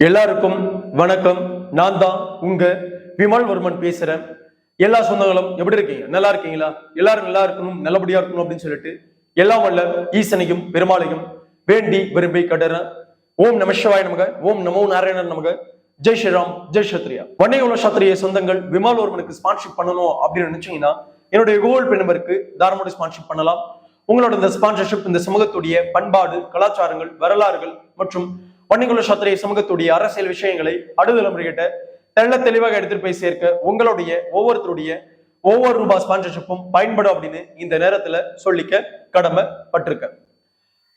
எல்லாருக்கும் வணக்கம். நான் தான் உங்க விமல்வர்மன் பேசுறேன். எல்லா சொந்தங்களும் எப்படி இருக்கீங்க? நல்லா இருக்கீங்களா? எல்லாரும் நல்லா இருக்கணும் நல்லபடியா இருக்கணும் அப்படின்னு சொல்லிட்டு எல்லாம் வல்ல ஈசனையும் பெருமாளையும் வேண்டி விரும்பி கடறேன் ஓம் நமசிவாய நமக ஓம் நமோ நாராயணன் நமக. ஜெய் ஸ்ரீராம் ஜெய் சத்ரியா வன்னிய உள்ள சத்திரிய சொந்தங்கள் விமல்வர்மனுக்கு ஸ்பான்ஷிப் பண்ணணும் அப்படின்னு நினைச்சீங்கன்னா என்னுடைய கூகுள் பே நம்பருக்கு தாராளமாக ஸ்பான்ஷிப் பண்ணலாம். உங்களோட இந்த ஸ்பான்சர்ஷிப் இந்த சமூகத்துடைய பண்பாடு கலாச்சாரங்கள் வரலாறுகள் மற்றும் வன்னிகுல சத்திரிய சமூகத்துடைய அரசியல் விஷயங்களை அடுதலைமுறைகிட்ட தெள்ள தெளிவாக எடுத்துட்டு போய் சேர்க்க உங்களுடைய ஒவ்வொருத்தருடைய ஒவ்வொரு ரூபாய் ஸ்பான்சர்ஷிப்பும் பயன்படும் அப்படின்னு இந்த நேரத்துல சொல்லிக்க கடமைப்பட்டிருக்க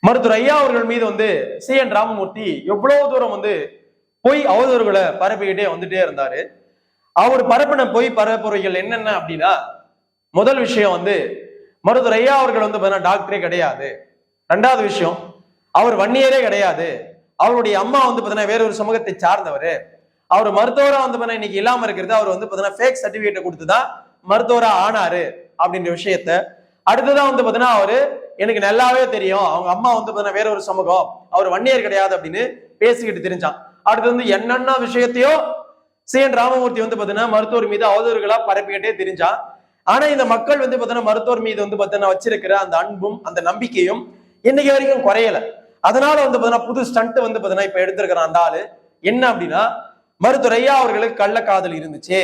மருத்துவர் ஐயா அவர்கள் மீது வந்து சி என் ராமமூர்த்தி எவ்வளவு தூரம் வந்து பொய் அவதூறுகளை பரப்பிக்கிட்டே வந்துட்டே இருந்தாரு. அவர் பரப்பின பொய் பரப்புரைகள் என்னென்ன அப்படின்னா முதல் விஷயம் வந்து மருத்துவர் ஐயா அவர்கள் வந்து பார்த்தீங்கன்னா டாக்டரே கிடையாது. ரெண்டாவது விஷயம் அவர் வன்னியரே கிடையாது. அவருடைய அம்மா வந்து பார்த்தீங்கன்னா வேற ஒரு சமூகத்தை சார்ந்தவர். அவர் மருத்துவரா வந்து பார்த்தீங்கன்னா இன்னைக்கு இல்லாம இருக்கிறது அவர் வந்து பார்த்தீங்கன்னா ஃபேக் கொடுத்து கொடுத்துதான் மருத்துவரா ஆனாரு அப்படின்ற விஷயத்த. அடுத்ததான் வந்து பார்த்தீங்கன்னா அவரு எனக்கு நல்லாவே தெரியும் அவங்க அம்மா வந்து பார்த்தீங்கன்னா வேற ஒரு சமூகம் அவர் வன்னியர் கிடையாது அப்படின்னு பேசிக்கிட்டு தெரிஞ்சான். அடுத்து வந்து என்னென்ன விஷயத்தையோ சி. என். ராமமூர்த்தி வந்து பார்த்தீங்கன்னா மருத்துவர் மீது அவதூறுகளா பரப்பிக்கிட்டே தெரிஞ்சான். ஆனா இந்த மக்கள் வந்து பார்த்தீங்கன்னா மருத்துவர் மீது வந்து பார்த்தீங்கன்னா வச்சிருக்கிற அந்த அன்பும் அந்த நம்பிக்கையும் இன்னைக்கு வரைக்கும் குறையல. அதனால வந்து பார்த்தீங்கன்னா புது ஸ்டண்ட் வந்து பார்த்தீங்கன்னா இப்ப எடுத்திருக்கிறான் அந்த ஆளு. என்ன அப்படின்னா மருத்துவரையா அவர்களுக்கு கள்ளக்காதல் இருந்துச்சு.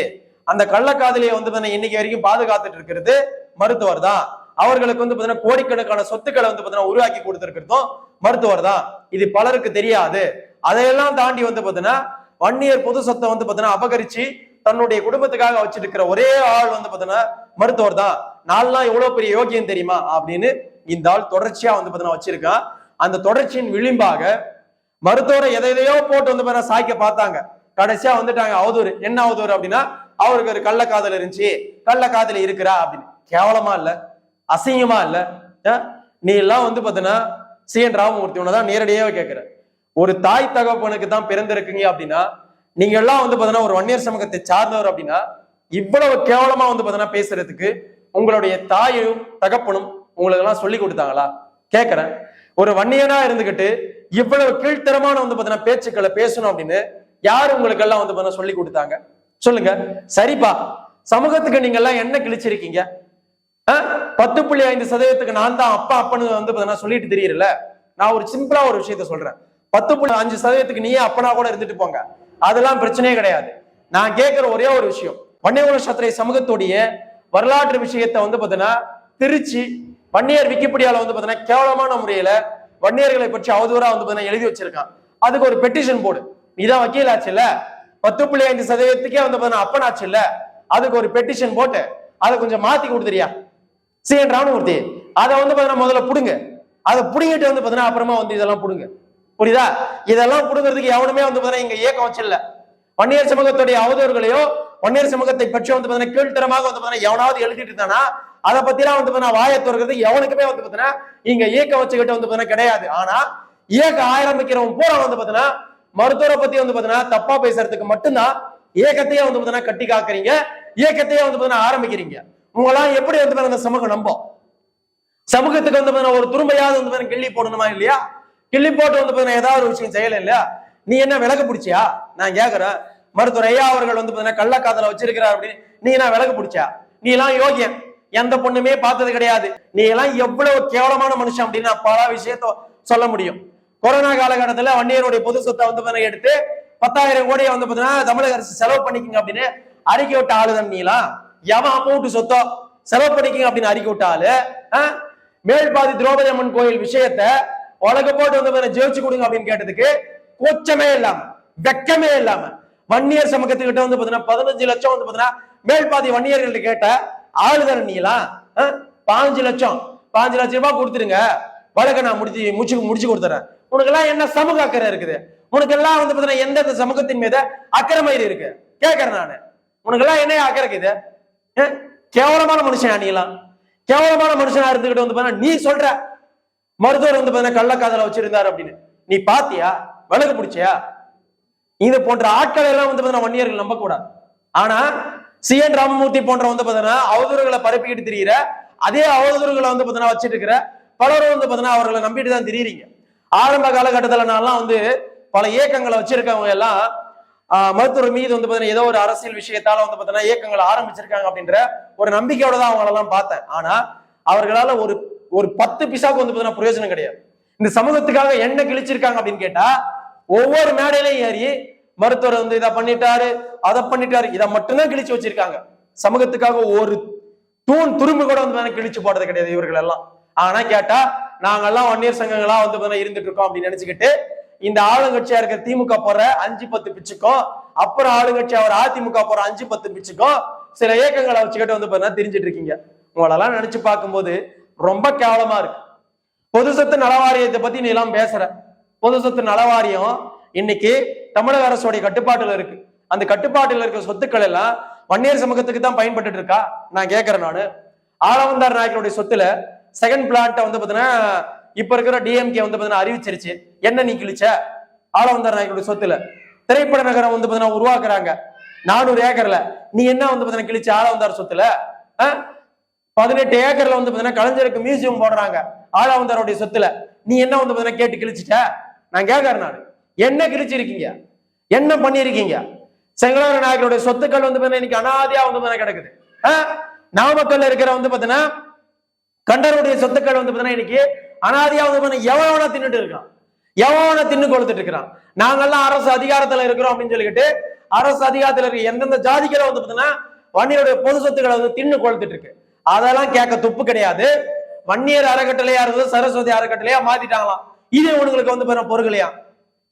அந்த கள்ளக்காதலியை வந்து பார்த்தீங்கன்னா இன்னைக்கு வரைக்கும் பாதுகாத்துட்டு இருக்கிறது மருத்துவர் தான். அவர்களுக்கு வந்து பார்த்தீங்கன்னா கோடிக்கணக்கான சொத்துக்களை வந்து பார்த்தீங்கன்னா உருவாக்கி கொடுத்திருக்கிறதும் மருத்துவர் தான். இது பலருக்கு தெரியாது. அதையெல்லாம் தாண்டி வந்து பாத்தீங்கன்னா வன்னியர் பொது சொத்தை வந்து பாத்தீங்கன்னா அபகரிச்சு தன்னுடைய குடும்பத்துக்காக வச்சிட்டு இருக்கிற ஒரே ஆள் வந்து பாத்தீங்கன்னா மருத்துவர் தான். நான்லாம் எவ்வளவு பெரிய யோகியம் தெரியுமா? அப்படின்னு இந்த ஆள் தொடர்ச்சியா வந்து பாத்தீங்கன்னா வச்சிருக்கான். அந்த தொடர்ச்சியின் விளிம்பாக மருத்துவரை எதை எதையோ போட்டு வந்து பார்த்தீங்கன்னா சாய்க்க பார்த்தாங்க. கடைசியா வந்துட்டாங்க அவதூறு என்ன அவதூறு? அப்படின்னா அவருக்கு ஒரு கள்ளக்காதல் இருந்துச்சு. கள்ளக்காதல் இருக்கிறா அப்படின்னு. கேவலமா இல்ல அசிங்கமா இல்ல. நீ எல்லாம் வந்து பாத்தீங்கன்னா சி. என். ராமமூர்த்தி உன்னதான் நேரடியாக கேட்கிற ஒரு தாய் தகப்பனுக்கு தான் பிறந்திருக்கீங்க அப்படின்னா நீங்க எல்லாம் வந்து பாத்தீங்கன்னா ஒரு வன்னியர் சமூகத்தை சார்ந்தவர் அப்படின்னா இவ்வளவு கேவலமா வந்து பாத்தீங்கன்னா பேசுறதுக்கு உங்களுடைய தாயும் தகப்பனும் உங்களுக்கு எல்லாம் சொல்லி கொடுத்தாங்களா? கேட்கிறேன் ஒரு வன்னியனா இருந்துகிட்டு இவ்வளவு கீழ்த்தரமான வந்து பாத்தீங்கன்னா பேச்சுக்களை பேசணும் அப்படின்னு யார் உங்களுக்கு எல்லாம் வந்து பாத்தீங்கன்னா சொல்லி கொடுத்தாங்க? சொல்லுங்க. சரிப்பா. சமூகத்துக்கு நீங்க எல்லாம் என்ன கிழிச்சிருக்கீங்க? பத்து புள்ளி ஐந்து சதவீதத்துக்கு நான் தான் அப்பா அப்பன்னு வந்து பாத்தீங்கன்னா சொல்லிட்டு தெரியல நான் ஒரு சிம்பிளா ஒரு விஷயத்த சொல்றேன். பத்து புள்ளி அஞ்சு சதவீதத்துக்கு நீயே அப்பனா கூட இருந்துட்டு போங்க. அதெல்லாம் பிரச்சனையே கிடையாது. நான் கேட்கிற ஒரே ஒரு விஷயம். வன்னியகுல சத்திரை சமூகத்துடைய வரலாற்று விஷயத்தை வந்து பாத்தீங்கன்னா திருச்சி வன்னியர் விக்கிபீடியால வந்து பாத்தீங்கன்னா கேவலமான முறையில வன்னியர்களை பற்றி அவதூறா வந்து பாத்தீங்கன்னா எழுதி வச்சிருக்கான் அதுக்கு ஒரு பெட்டிஷன் போடு. நீதான் வக்கீல் ஆச்சு இல்ல பத்து புள்ளி ஐந்து சதவீதத்துக்கே வந்து அப்பன் ஆச்சு இல்ல அதுக்கு ஒரு பெட்டிஷன் போட்டு அதை கொஞ்சம் மாத்தி கொடுத்துறியா? சி என் ராமமூர்த்தி அதை வந்து பாத்தீங்கன்னா முதல்ல புடுங்க. அதை புடுங்கிட்டு வந்து பாத்தீங்கன்னா அப்புறமா வந்து இதெல்லாம் புடுங்க. புரியுதா? இதெல்லாம் புடுங்கிறதுக்கு எவனுமே வந்து பாத்தீங்கன்னா இங்க இயக்கம் வச்சில்ல. வன்னியர் சமூகத்துடைய அவதூறுகளையோ வன்னியர் சமூகத்தை பற்றி வந்து பாத்தீங்கன்னா கீழ்த்தரமாக வந்து பாத்தீங்கன்னா எவனாவது எழுதிட்டு இருந்தானா அதை பத்திலாம் வந்து பார்த்தீங்கன்னா வாயை திறக்கிறது எவனுக்குமே வந்து பாத்தீங்கன்னா இங்க இயக்கம் வச்சுக்கிட்டு வந்து பார்த்தீங்கன்னா கிடையாது ஆனா இயக்கம் ஆரம்பிக்கிறவன் பூரா வந்து பாத்தீங்கன்னா மருத்துவரை பத்தி வந்து பாத்தீங்கன்னா தப்பா பேசுறதுக்கு மட்டும்தான் இயக்கத்தையே வந்து பாத்தீங்கன்னா கட்டி காக்குறீங்க இயக்கத்தையே வந்து பாத்தீங்கன்னா ஆரம்பிக்கிறீங்க உங்களாம் எப்படி வந்து அந்த சமூகம் நம்பும் சமூகத்துக்கு வந்து பார்த்தீங்கன்னா ஒரு துரும்பையாவது வந்து கிள்ளி போடணுமா இல்லையா கிள்ளி போட்டு வந்து பாத்தீங்கன்னா ஏதாவது ஒரு விஷயம் செய்யல இல்லையா நீ என்ன விளக்கு பிடிச்சியா நான் கேக்குறேன் மருத்துவர் ஐயா அவர்கள் வந்து பாத்தீங்கன்னா கள்ளக்காதல வச்சிருக்கிறார் அப்படின்னு நீ என்ன விளக்கு பிடிச்சா நீ எல்லாம் யோகியன் எந்த பொண்ணுமே பார்த்தது கிடையாது. நீ எல்லாம் எவ்வளவு கேவலமான மனுஷன் அப்படின்னு நான் பல விஷயத்த சொல்ல முடியும். கொரோனா காலகட்டத்தில் வன்னியருடைய பொது சொத்தை வந்து எடுத்து பத்தாயிரம் கோடியை வந்து பார்த்தீங்கன்னா தமிழக அரசு செலவு பண்ணிக்கங்க அப்படின்னு அறிக்கை விட்ட ஆளுதான் நீலாம் எவன் அமௌண்ட் சொத்தோ? செலவு பண்ணிக்கங்க அப்படின்னு அறிக்கை விட்ட ஆளு. மேல்பாதி திரௌபதி அம்மன் கோயில் விஷயத்த உலக போட்டு வந்து ஜெயிச்சு கொடுங்க அப்படின்னு கேட்டதுக்கு கூச்சமே இல்லாம வெக்கமே இல்லாம வன்னியர் சமூகத்துக்கிட்ட வந்து பாத்தீங்கன்னா பதினஞ்சு லட்சம் வந்து பாத்தீங்கன்னா மேல்பாதி வன்னியர்கள்ட்ட கேட்ட ஆளுதான நீலாம் ஆஹ்? பாஞ்சு லட்சம். பாஞ்சு லட்சம் ரூபாய் கொடுத்துருங்க வழக்க நான் முடிச்சு முடிச்சு முடிச்சு கொடுத்துறேன். உனக்கெல்லாம் என்ன சமூக அக்கறை இருக்குது? உனக்கெல்லாம் வந்து பாத்தீங்கன்னா எந்தெந்த சமூகத்தின் மீது அக்கறை இருக்கு? கேட்கறேன் நானு. உனக்கெல்லாம் என்ன அக்கறை இருக்குது? கேவலமான மனுஷனா நீலாம் கேவலமான மனுஷனா இருந்துகிட்டு வந்து பாத்தீங்கன்னா நீ சொல்ற. மருத்துவர் வந்து பாத்தீங்கன்னா கள்ளக்காதல வச்சிருந்தாரு அப்படின்னு. நீ பாத்தியா? விளக்கு பிடிச்சியா இது போன்ற ஆட்களை எல்லாம் வந்து பார்த்தீங்கன்னா வன்னியர்கள் நம்ப கூடாது ஆனா சி என் ராமமூர்த்தி போன்ற வந்து பாத்தீங்கன்னா அவதூறுகளை பரப்பிக்கிட்டு திரியிற அதே அவதூறுகளை வந்து பாத்தீங்கன்னா வச்சிட்டு இருக்கிற பலரும் வந்து பாத்தீங்கன்னா அவர்களை நம்பிட்டு தான் தெரியுறீங்க. ஆரம்ப காலகட்டத்துல நான்லாம் வந்து பல இயக்கங்களை வச்சிருக்கவங்க எல்லாம் ஆஹ், மருத்துவர் மீது வந்து பாத்தீங்கன்னா ஏதோ ஒரு அரசியல் விஷயத்தால வந்து பாத்தீங்கன்னா இயக்கங்களை ஆரம்பிச்சிருக்காங்க அப்படின்ற ஒரு நம்பிக்கையோட தான் அவங்களெல்லாம் பார்த்தேன். ஆனா அவர்களால ஒரு ஒரு பத்து பிசாவுக்கு வந்து பாத்தீங்கன்னா பிரயோஜனம் கிடையாது. இந்த சமூகத்துக்காக என்ன கிழிச்சிருக்காங்க அப்படின்னு கேட்டா ஒவ்வொரு மேடையிலையும் ஏறி மருத்துவர் வந்து இதை பண்ணிட்டாரு அதை பண்ணிட்டாரு. இதை மட்டும்தான் கிழிச்சு வச்சிருக்காங்க. சமூகத்துக்காக ஒரு தூண் துரும்பு கூட வந்து கிழிச்சு போடுறது கிடையாது இவர்கள் எல்லாம். ஆனா கேட்டா நாங்கெல்லாம் வன்னியர் சங்கங்களா வந்து இருந்துட்டு இருக்கோம் அப்படின்னு நினைச்சுக்கிட்டு இந்த ஆளுங்கட்சியா இருக்கிற திமுக போற அஞ்சு பத்து பிச்சுக்கும் அப்புறம் ஆளுங்கட்சியா ஒரு அதிமுக போற அஞ்சு பத்து பிச்சுக்கும் சில இயக்கங்களை வச்சுக்கிட்டு வந்து பாத்தீங்கன்னா தெரிஞ்சிட்டு இருக்கீங்க. உங்களெல்லாம் நினைச்சு பார்க்கும்போது ரொம்ப கேவலமா இருக்கு. பொது சொத்து நலவாரியத்தை பத்தி நீ எல்லாம் பேசுற. பொது சொத்து நலவாரியம் இன்னைக்கு தமிழக அரசுடைய கட்டுப்பாட்டில் இருக்கு. அந்த கட்டுப்பாட்டில் இருக்கிற சொத்துக்கள் எல்லாம் வன்னியர் சமூகத்துக்கு தான் பயன்பட்டு இருக்கா? நான் கேட்கறேன் நானு. ஆளவந்தார் நாயக்கருடைய சொத்துல செகண்ட் பிளான்ட்ட வந்து பாத்தீங்கன்னா இப்ப இருக்கிற டிஎம்கே வந்து பாத்தீங்கன்னா அறிவிச்சிருச்சு. என்ன நீ கிழிச்ச ஆளவந்தார் நாயக்கருடைய சொத்துல. திரைப்பட நகரம் வந்து பாத்தீங்கன்னா உருவாக்குறாங்க. நானூறு ஏக்கர்ல. நீ என்ன வந்து பாத்தீங்கன்னா கிழிச்ச ஆளவந்தார் சொத்துல? ஆ? பதினெட்டு ஏக்கர்ல வந்து பாத்தீங்கன்னா கலைஞருக்கு மியூசியம் போடுறாங்க. ஆளவந்தாருடைய சொத்துல. நீ என்ன வந்து பாத்தீங்கன்னா கேட்டு கிழிச்சிட்ட? நான் கேட்கறேன் நான். என்ன கிழிச்சிருக்கீங்க என்ன பண்ணிருக்கீங்க? செங்கலான நாயகருடைய சொத்துக்கள் வந்து பார்த்தீங்கன்னா இன்னைக்கு அனாதியா வந்து பார்த்தீங்கன்னா கிடக்குது. ஆ? நாமக்கல்ல இருக்கிற வந்து பாத்தீங்கன்னா கண்டருடைய சொத்துக்கள் வந்து பாத்தீங்கன்னா இன்னைக்கு அனாதியா வந்து பாத்தீங்கன்னா தின்னுட்டு இருக்கான். எவன தின்னு கொளுத்துட்டு இருக்கிறான். நாங்கெல்லாம் அரசு அதிகாரத்துல இருக்கிறோம் அப்படின்னு சொல்லிக்கிட்டு அரசு அதிகாரத்துல இருக்க எந்தெந்த ஜாதிகளை வந்து பாத்தீங்கன்னா வன்னியருடைய பொது சொத்துக்களை வந்து தின்னு கொடுத்துட்டு இருக்கு. அதெல்லாம் கேட்க துப்பு கிடையாது. வன்னியர் அறக்கட்டளையா இருந்தது சரஸ்வதி அறக்கட்டளையா மாத்திட்டாங்களாம். இது உங்களுக்கு வந்து பாத்தீங்கன்னா பொருகலையா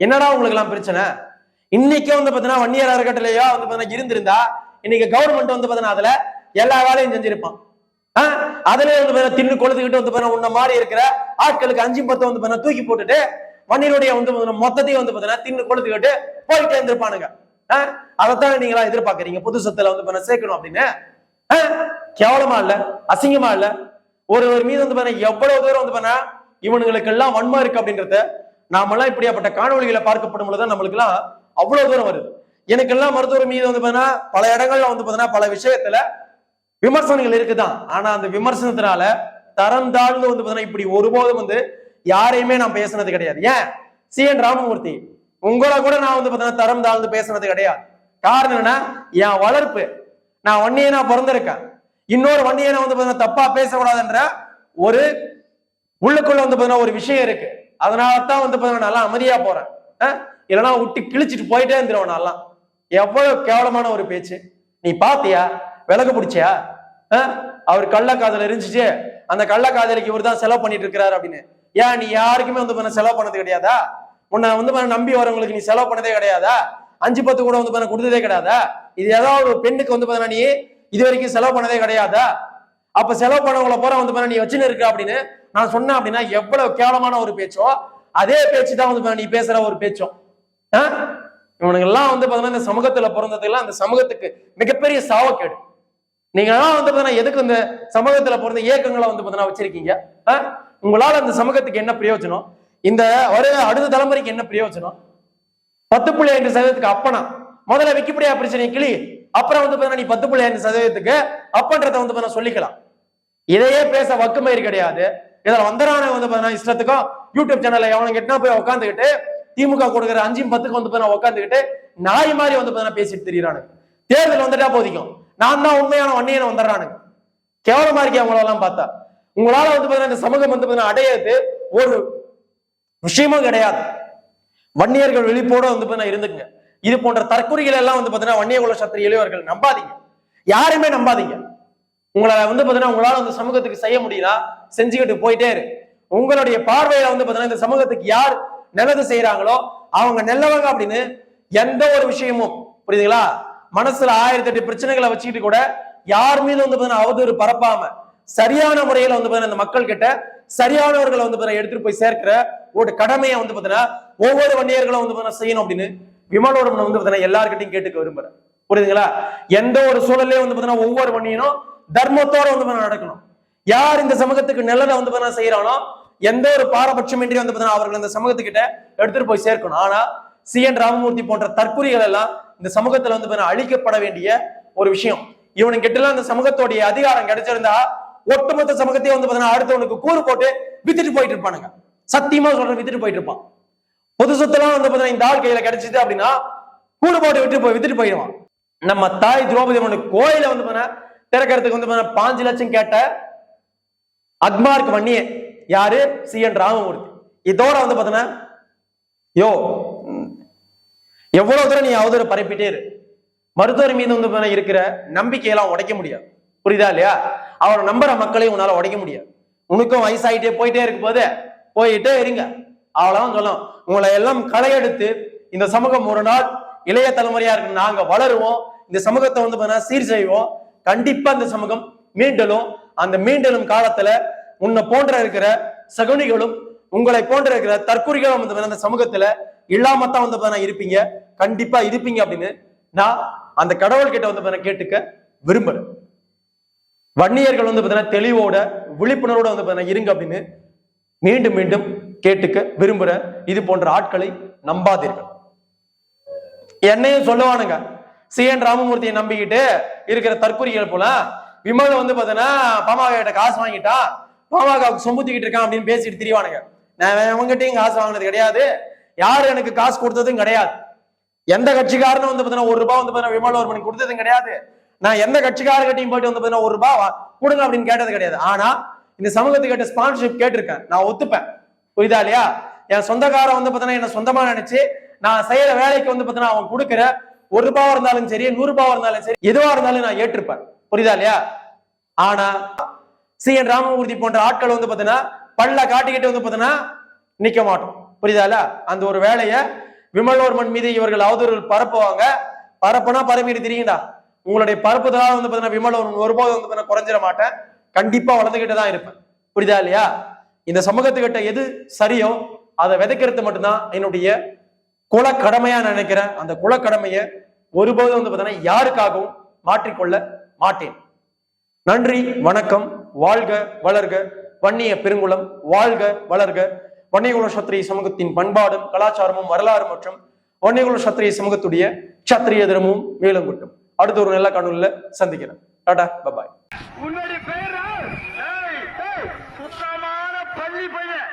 என்னடா உங்களுக்கு எல்லாம் பிரச்சனை இன்னைக்கே வந்து பாத்தீங்கன்னா வன்னியர் அறக்கட்டளையோ வந்து பாத்தீங்கன்னா இருந்திருந்தா இன்னைக்கு கவர்மெண்ட் வந்து பாத்தீங்கன்னா அதுல எல்லா வேலையும் செஞ்சிருப்பான் அதுல வந்து பாத்தீங்கன்னா தின்னு கொளுத்துக்கிட்டு வந்து பாத்தீங்கன்னா உன்ன மாதிரி இருக்கிற ஆட்களுக்கு அஞ்சு பத்து வந்து பாத்தீங்கன்னா தூக்கி போட்டுட்டு வன்னியருடைய வந்து பாத்தீங்கன்னா மொத்தத்தையும் வந்து பாத்தீங்கன்னா தின்னு கொளுத்துக்கிட்டு போயிட்டு இருந்திருப்பானுங்க அதைத்தான் நீங்களா எதிர்பார்க்கறீங்க புது சத்துல வந்து பாத்தீங்கன்னா சேர்க்கணும் அப்படின்னு கேவலமா இல்ல அசிங்கமா இல்ல ஒருவர் மீது வந்து பாத்தீங்கன்னா எவ்வளவு தூரம் வந்து பாத்தீங்கன்னா இவனுங்களுக்கு எல்லாம் வன்மா இருக்கு அப்படின்றத நாமெல்லாம் இப்படியாப்பட்ட காணொலிகளை பார்க்கப்படும் பொழுதுதான் நம்மளுக்கு எல்லாம் அவ்வளவு தூரம் வருது. எனக்கெல்லாம் மருத்துவர் மீது வந்து பாத்தீங்கன்னா பல இடங்கள்ல வந்து பாத்தீங்கன்னா பல விஷயத்துல விமர்சனங்கள் இருக்குதான். ஆனா அந்த விமர்சனத்தினால தரம் தாழ்ந்து வந்து பாத்தீங்கன்னா இப்படி ஒருபோதும் வந்து யாரையுமே நான் பேசுனது கிடையாது. ஏன்? சி. என். ராமமூர்த்தி உங்களை கூட நான் வந்து பாத்தீங்கன்னா தரம் தாழ்ந்து பேசுனது கிடையாது. காரணம் என்னன்னா என் வளர்ப்பு. நான் வன்னியனா பிறந்திருக்கேன். இன்னொரு வன்னியனை வந்து பாத்தீங்கன்னா தப்பா பேசக்கூடாதுன்ற ஒரு உள்ளுக்குள்ள வந்து பாத்தீங்கன்னா ஒரு விஷயம் இருக்கு. அதனால தான் வந்து பாத்தீங்கன்னா நல்லா அமைதியா போறேன். இல்லைன்னா விட்டு கிழிச்சிட்டு போயிட்டே இருந்துருவேன் நான்லாம் எவ்வளவு கேவலமான ஒரு பேச்சு. நீ பாத்தியா? விலகு பிடிச்சியா? அஹ்? அவர் கள்ளக்காதல இருந்துச்சு அந்த கள்ளக்காதலுக்கு இவர் தான் செலவு பண்ணிட்டு இருக்கிறாரு அப்படின்னு. ஏன் நீ யாருக்குமே வந்து பாத்தீங்கன்னா செலவு பண்ணது கிடையாதா? உன்னை வந்து பாத்தீங்கன்னா நம்பி வரவங்களுக்கு நீ செலவு பண்ணதே கிடையாதா? அஞ்சு பத்து கூட வந்து பாத்தீங்கன்னா கொடுத்ததே கிடையாதா? இது ஏதாவது ஒரு பெண்ணுக்கு வந்து பாத்தீங்கன்னா நீ இது வரைக்கும் செலவு பண்ணதே கிடையாதா? அப்ப செலவு பண்ணவங்கள போற வந்து பாத்தீங்கன்னா நீ வச்சுன்னு இருக்க அப்படின்னு நான் சொன்னேன் அப்படின்னா எவ்வளவு கேவலமான ஒரு பேச்சோ அதே பேச்சு தான் வந்து நீ பேசுற ஒரு பேச்சும் இவனுங்க எல்லாம் வந்து பாத்தீங்கன்னா இந்த சமூகத்துல பிறந்ததுலாம் அந்த சமூகத்துக்கு மிகப்பெரிய சாவக்கேடு. நீங்க எல்லாம் வந்து பாத்தீங்கன்னா எதுக்கு இந்த சமூகத்துல பிறந்த இயக்கங்களை வந்து பாத்தீங்கன்னா வச்சிருக்கீங்க? உங்களால அந்த சமூகத்துக்கு என்ன பிரயோஜனம்? இந்த வருக அடுத்த தலைமுறைக்கு என்ன பிரயோஜனம்? பத்து புள்ளி ஐந்து சதவீதத்துக்கு அப்பனா. முதல்ல விக்கிப்படியா பிரச்சனை கிளி. அப்புறம் வந்து பாத்தீங்கன்னா நீ பத்து புள்ளி ஐந்து சதவீதத்துக்கு அப்பன்றத வந்து பாத்தீங்கன்னா சொல்லிக்கலாம். இதையே பேச வக்குமயிறு கிடையாது. இதுல வந்தரான வந்து பார்த்தீங்கன்னா இஷ்டத்துக்கும் யூடியூப் சேனல்ல எவனை கேட்டா போய் உட்காந்துக்கிட்டு திமுக கொடுக்குற அஞ்சும் பத்துக்கு வந்து பார்த்தீங்கன்னா உட்காந்துக்கிட்டு நாய் மாதிரி வந்து பார்த்தீங்கன்னா பேசிட்டு திரியறானுங்க. தேர்தல் வந்துட்டா போதிக்கும். நான் தான் உண்மையான வன்னியனை வந்துடுறானுங்க. கேவலமா இருக்கே உங்களெல்லாம் பார்த்தா. உங்களால வந்து பாத்தீங்கன்னா இந்த சமூகம் வந்து பாத்தீங்கன்னா அடையிறது ஒரு விஷயமும் கிடையாது. வன்னியர்கள் விழிப்போட வந்து பாத்தீங்கன்னா இருந்துக்குங்க. இது போன்ற தற்கொலைகள் எல்லாம் வந்து பாத்தீங்கன்னா வன்னிய குல சத்திரி இளையவர்கள் நம்பாதீங்க. யாருமே நம்பாதீங்க. உங்களை வந்து பாத்தீங்கன்னா உங்களால அந்த சமூகத்துக்கு செய்ய முடியல செஞ்சுக்கிட்டு போயிட்டே இரு. உங்களுடைய பார்வையில வந்து பாத்தீங்கன்னா இந்த சமூகத்துக்கு யார் நல்லது செய்யறாங்களோ அவங்க நல்லவங்க அப்படின்னு எந்த ஒரு விஷயமும் புரியுதுங்களா? மனசுல ஆயிரத்தி எட்டு பிரச்சனைகளை வச்சுக்கிட்டு கூட யார் மீது வந்து பாத்தீங்கன்னா அவதூறு பரப்பாம சரியான முறையில வந்து பாத்தீங்கன்னா இந்த மக்கள் கிட்ட சரியானவர்களை வந்து பாத்தீங்கன்னா எடுத்துட்டு போய் சேர்க்கிற ஒரு கடமையை வந்து பாத்தீங்கன்னா ஒவ்வொரு வண்டியர்களும் வந்து பாத்தீங்கன்னா செய்யணும் அப்படின்னு விமலோட வந்து பாத்தீங்கன்னா எல்லார்கிட்டையும் கேட்டுக்க விரும்புறேன். புரியுதுங்களா? எந்த ஒரு சூழல்லையும் வந்து பாத்தீங்கன்னா ஒவ்வொரு வன்னியனும் தர்மத்தோட வந்து நடக்கணும். யார் இந்த சமூகத்துக்கு நல்லதை வந்து செய்யறானோ எந்த ஒரு பாரபட்சமின்றி வந்து அவர்கள் இந்த சமூகத்துக்கிட்ட எடுத்துட்டு போய் சேர்க்கணும். ஆனா சி. என். ராமமூர்த்தி போன்ற தற்குறிகள் எல்லாம் இந்த சமூகத்துல வந்து பாத்தீங்கன்னா அழிக்கப்பட வேண்டிய ஒரு விஷயம். இவனுக்கு கிட்ட இந்த சமூகத்தோடைய அதிகாரம் கிடைச்சிருந்தா ஒட்டுமொத்த சமூகத்தையே வந்து பாத்தீங்கன்னா அடுத்தவனுக்கு கூறு போட்டு வித்துட்டு போயிட்டு இருப்பானுங்க. சத்தியமா சொல்றேன் வித்துட்டு போயிட்டு இருப்பான். பொது சொத்தெல்லாம் வந்து பாத்தீங்கன்னா இந்த ஆள் கையில கிடைச்சது அப்படின்னா கூடு போட்டு விட்டு போய் வித்துட்டு போயிடுவான். நம்ம தாய் திரௌபதி அம்மன் கோயில வந்து பாத்தீங்கன்னா திறக்கிறதுக்கு வந்து பாஞ்சு லட்சம் கேட்ட அக்மார்க் வன்னியே. யாரு? சி. என். ராமமூர்த்தி. இதோட வந்து பாத்தீங்கன்னா யோ எவ்வளவு தூரம் நீ அவதூறு பரப்பிட்டே இரு. மருத்துவர் மீது வந்து இருக்கிற நம்பிக்கையெல்லாம் உடைக்க முடியாது. புரியுதா இல்லையா? அவரை நம்புற மக்களையும் உன்னால உடைக்க முடியாது. உனக்கும் வயசாயிட்டே போயிட்டே இருக்கும் போது போயிட்டே இருங்க. அவ்வளவு சொல்லும் உங்களை எல்லாம் களையெடுத்து இந்த சமூகம் ஒரு நாள் இளைய தலைமுறையா இருக்கு நாங்க வளருவோம். இந்த சமூகத்தை வந்து பாத்தீங்கன்னா சீர் செய்வோம். கண்டிப்பா இந்த சமூகம் மீண்டலும் அந்த மீண்டலும் காலத்துல உன்னை போன்ற இருக்கிற சகுனிகளும் உங்களை போன்ற இருக்கிற தற்கொலைகளும் வந்து அந்த சமூகத்துல இல்லாம இல்லாமத்தான் வந்து பாத்தீங்கன்னா இருப்பீங்க. கண்டிப்பா இருப்பீங்க அப்படின்னு நான் அந்த கடவுள் கிட்ட வந்து கேட்டுக்க விரும்புறேன். வன்னியர்கள் வந்து பாத்தீங்கன்னா தெளிவோட விழிப்புணர்வோட வந்து பாத்தீங்கன்னா இருங்க அப்படின்னு மீண்டும் மீண்டும் கேட்டுக்க விரும்புற இது போன்ற ஆட்களை நம்பாதீர்கள். என்னையும் சொல்லுவானுங்க சி என் ராமமூர்த்தியை நம்பிக்கிட்டு இருக்கிற தற்கொலைகள் போல விமல் வந்து பாத்தீங்கன்னா பாமக கிட்ட காசு வாங்கிட்டான் பாமகவுக்கு சொம்புத்திக்கிட்டு இருக்கான் அப்படின்னு பேசிட்டு திரிவானுங்க. நான் அவங்ககிட்டயும் காசு வாங்கினது கிடையாது. யாரு எனக்கு காசு கொடுத்ததும் கிடையாது. எந்த கட்சிக்காரனும் வந்து பாத்தீங்கன்னா ஒரு ரூபாய் வந்து பாத்தீங்கன்னா விமல் கொடுத்ததும் கிடையாது. நான் எந்த கட்சிக்காரர்கிட்டையும் போயிட்டு வந்து பாத்தீங்கன்னா ஒரு ரூபாய் வா- கொடுங்க அப்படின்னு கேட்டது கிடையாது. ஆனா இந்த சமூகத்துக்கிட்ட ஸ்பான்சர்ஷிப் கேட்டிருக்கேன். நான் ஒத்துப்பேன். புரியுதா இல்லையா? என் சொந்தக்காரன் வந்து பாத்தீங்கன்னா என்ன சொந்தமா நினைச்சு நான் செய்யற வேலைக்கு வந்து பாத்தீங்கன்னா அவன் கொடுக்குற ஒரு ரூபாவா இருந்தாலும் சரி நூறு ரூபாவா இருந்தாலும் சரி எதுவா இருந்தாலும் நான் ஏற்றிருப்பேன். புரியுதா இல்லையா? ஆனா சி என் ராமமூர்த்தி போன்ற ஆட்கள் வந்து பார்த்தீங்கன்னா பல்ல காட்டிக்கிட்டு வந்து பார்த்தீங்கன்னா நிக்க மாட்டோம். புரியுதா இல்ல? அந்த ஒரு வேலைய விமலோர்மன் மீது இவர்கள் அவதூறுகள் பரப்புவாங்க. பரப்புனா பரப்பிட்டு தெரியுங்கடா உங்களுடைய பரப்புதலால வந்து பார்த்தீங்கன்னா விமலோர்மன் ஒருபோது வந்து பார்த்தீங்கன்னா குறைஞ்சிட மாட்டேன். கண்டிப்பா வளர்ந்துகிட்டு தான் இருப்பேன். புரியுதா இல்லையா? இந்த சமூகத்துக்கிட்ட எது சரியோ அதை விதைக்கிறது மட்டும்தான் என்னுடைய குலக்கடமையா நினைக்கிற அந்த குலக்கடமையை ஒருபோதும் வந்து பார்த்தீங்கன்னா யாருக்காகவும் மாற்றிக்கொள்ள மாட்டேன். நன்றி வணக்கம் வாழ்க வளர்க வன்னிய பெருங்குளம் வாழ்க வளர்க. வன்னியகுல சத்திரிய சமூகத்தின் பண்பாடும் கலாச்சாரமும் வரலாறு மற்றும் வன்னியகுல சத்திரிய சமூகத்துடைய சத்திரிய தினமும் மேலங்குட்டும் அடுத்த ஒரு நல்ல கணூல்ல சந்திக்கிறேன். டாடா பபாய் உன்னுடைய பள்ளி பையன்.